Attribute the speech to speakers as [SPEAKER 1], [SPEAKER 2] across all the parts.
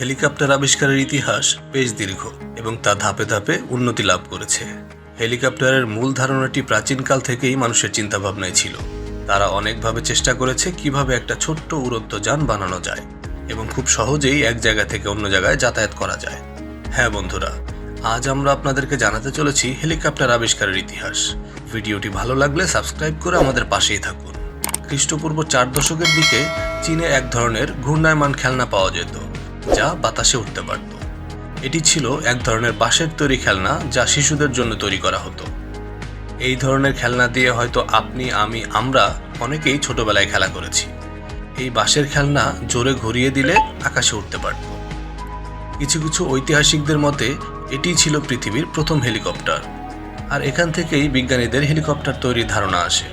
[SPEAKER 1] Helicopter আবিষ্কারের ইতিহাস বেশ দীর্ঘ এবং তা ধাপে ধাপে উন্নতি লাভ করেছে। হেলিকপ্টারের মূল ধারণাটি প্রাচীনকাল থেকেই মানুষের চিন্তাভাবনায় ছিল। তারা অনেকভাবে চেষ্টা করেছে কীভাবে একটা ছোট্ট উড়ন্ত যান বানানো যায় এবং খুব সহজেই এক জায়গা থেকে অন্য জায়গায় যাতায়াত করা যায়। হ্যাঁ বন্ধুরা, আজ আমরা আপনাদেরকে জানাতে চলেছি হেলিকপ্টার আবিষ্কারের ইতিহাস। ভিডিওটি ভালো লাগলে সাবস্ক্রাইব করে আমাদের পাশেই থাকুন। খ্রিস্টপূর্ব চার দশকের দিকে চীনে এক ধরনের ঘূর্ণায়মান খেলনা পাওয়া যেত। যা বাতাসে উঠতে পারত। এটি ছিল এক ধরনের বাঁশের তৈরি খেলনা যা শিশুদের জন্য তৈরি করা হতো। এই ধরনের খেলনা দিয়ে হয়তো আপনি, আমি, আমরা অনেকেই ছোটবেলায় খেলা করেছি। এই বাঁশের খেলনা জোরে ঘুরিয়ে দিলে আকাশে উঠতে পারত। কিছু কিছু ঐতিহাসিকদের মতে এটিই ছিল পৃথিবীর প্রথম হেলিকপ্টার। আর এখান থেকেই বিজ্ঞানীদের হেলিকপ্টার তৈরির ধারণা আসে।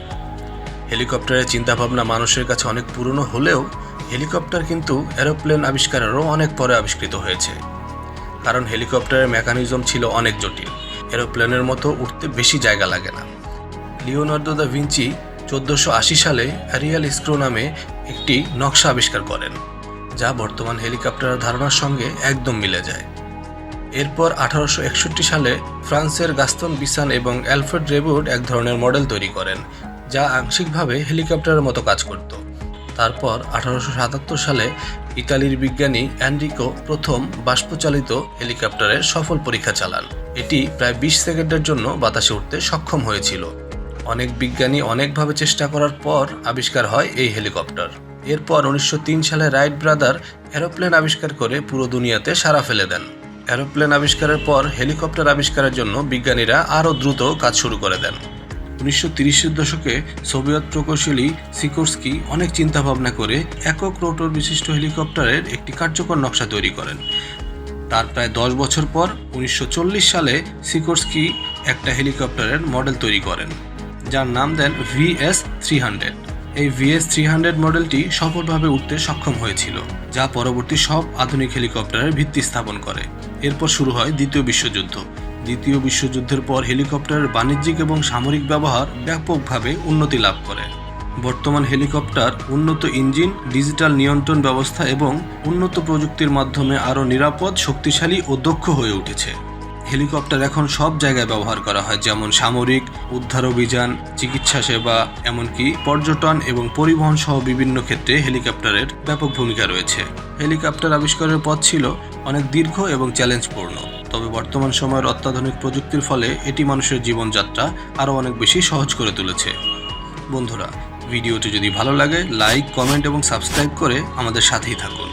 [SPEAKER 1] হেলিকপ্টারের চিন্তাভাবনা মানুষের কাছে অনেক পুরনো হলেও হেলিকপ্টার কিন্তু এরোপ্লেন আবিষ্কারেরও অনেক পরে আবিষ্কৃত হয়েছে। কারণ হেলিকপ্টারের মেকানিজম ছিল অনেক জটিল। এরোপ্লেনের মতো উঠতে বেশি জায়গা লাগে না। লিওনার্দো দা ভিঞ্চি চোদ্দোশো আশি সালে অ্যারিয়াল স্ক্রো নামে একটি নকশা আবিষ্কার করেন, যা বর্তমান হেলিকপ্টারের ধারণার সঙ্গে একদম মিলে যায়। এরপর আঠারোশো একষট্টি সালে ফ্রান্সের গাস্তন বিসান এবং অ্যালফ্রেড রেবুড এক ধরনের মডেল তৈরি করেন, যা আংশিকভাবে হেলিকপ্টারের মতো কাজ করত। তারপর আঠারোশো সাতাত্তর সালে ইতালির বিজ্ঞানী অ্যান্ড্রিকো প্রথম বাষ্পচালিত হেলিকপ্টারের সফল পরীক্ষা চালান। এটি প্রায় বিশ সেকেন্ডের জন্য বাতাসে উঠতে সক্ষম হয়েছিল। অনেক বিজ্ঞানী অনেকভাবে চেষ্টা করার পর আবিষ্কার হয় এই হেলিকপ্টার। এরপর উনিশশো তিন সালে রাইট ব্রাদার এরোপ্লেন আবিষ্কার করে পুরো দুনিয়াতে সাড়া ফেলে দেন। এরোপ্লেন আবিষ্কারের পর হেলিকপ্টার আবিষ্কারের জন্য বিজ্ঞানীরা আরও দ্রুত কাজ শুরু করে দেন। উনিশশো তিরিশের দশকে সোভিয়েত প্রকৌশলী সিকোর্স্কি অনেক চিন্তা ভাবনা করে একক রোটর বিশিষ্ট হেলিকপ্টারের একটি কার্যকর নকশা তৈরি করেন। তার প্রায় দশ বছর পর উনিশশো চল্লিশ সালে সিকোর্স্কি একটা হেলিকপ্টারের মডেল তৈরি করেন, যার নাম দেন ভিএস থ্রি হান্ড্রেড। এই ভিএস থ্রি হান্ড্রেড মডেলটি সফলভাবে উঠতে সক্ষম হয়েছিল, যা পরবর্তী সব আধুনিক হেলিকপ্টারের ভিত্তি স্থাপন করে। এরপর শুরু হয় দ্বিতীয় বিশ্বযুদ্ধ দ্বিতীয় বিশ্বযুদ্ধের পর হেলিকপ্টারের বাণিজ্যিক এবং সামরিক ব্যবহার ব্যাপকভাবে উন্নতি লাভ করে। বর্তমান হেলিকপ্টার উন্নত ইঞ্জিন, ডিজিটাল নিয়ন্ত্রণ ব্যবস্থা এবং উন্নত প্রযুক্তির মাধ্যমে আরও নিরাপদ, শক্তিশালী ও দক্ষ হয়ে উঠেছে। হেলিকপ্টার এখন সব জায়গায় ব্যবহার করা হয়, যেমন সামরিক, উদ্ধার অভিযান, চিকিৎসা সেবা, এমনকি পর্যটন এবং পরিবহন সহ বিভিন্ন ক্ষেত্রে হেলিকপ্টারের ব্যাপক ভূমিকা রয়েছে। হেলিকপ্টার আবিষ্কারের পথ ছিল অনেক দীর্ঘ এবং চ্যালেঞ্জপূর্ণ। তবে বর্তমান সময়ের অত্যাধুনিক প্রযুক্তির ফলে এটি মানুষের জীবনযাত্রা আরও অনেক বেশি সহজ করে তুলেছে। বন্ধুরা, ভিডিওটি যদি ভালো লাগে, লাইক, কমেন্ট এবং সাবস্ক্রাইব করে আমাদের সাথেই থাকুন।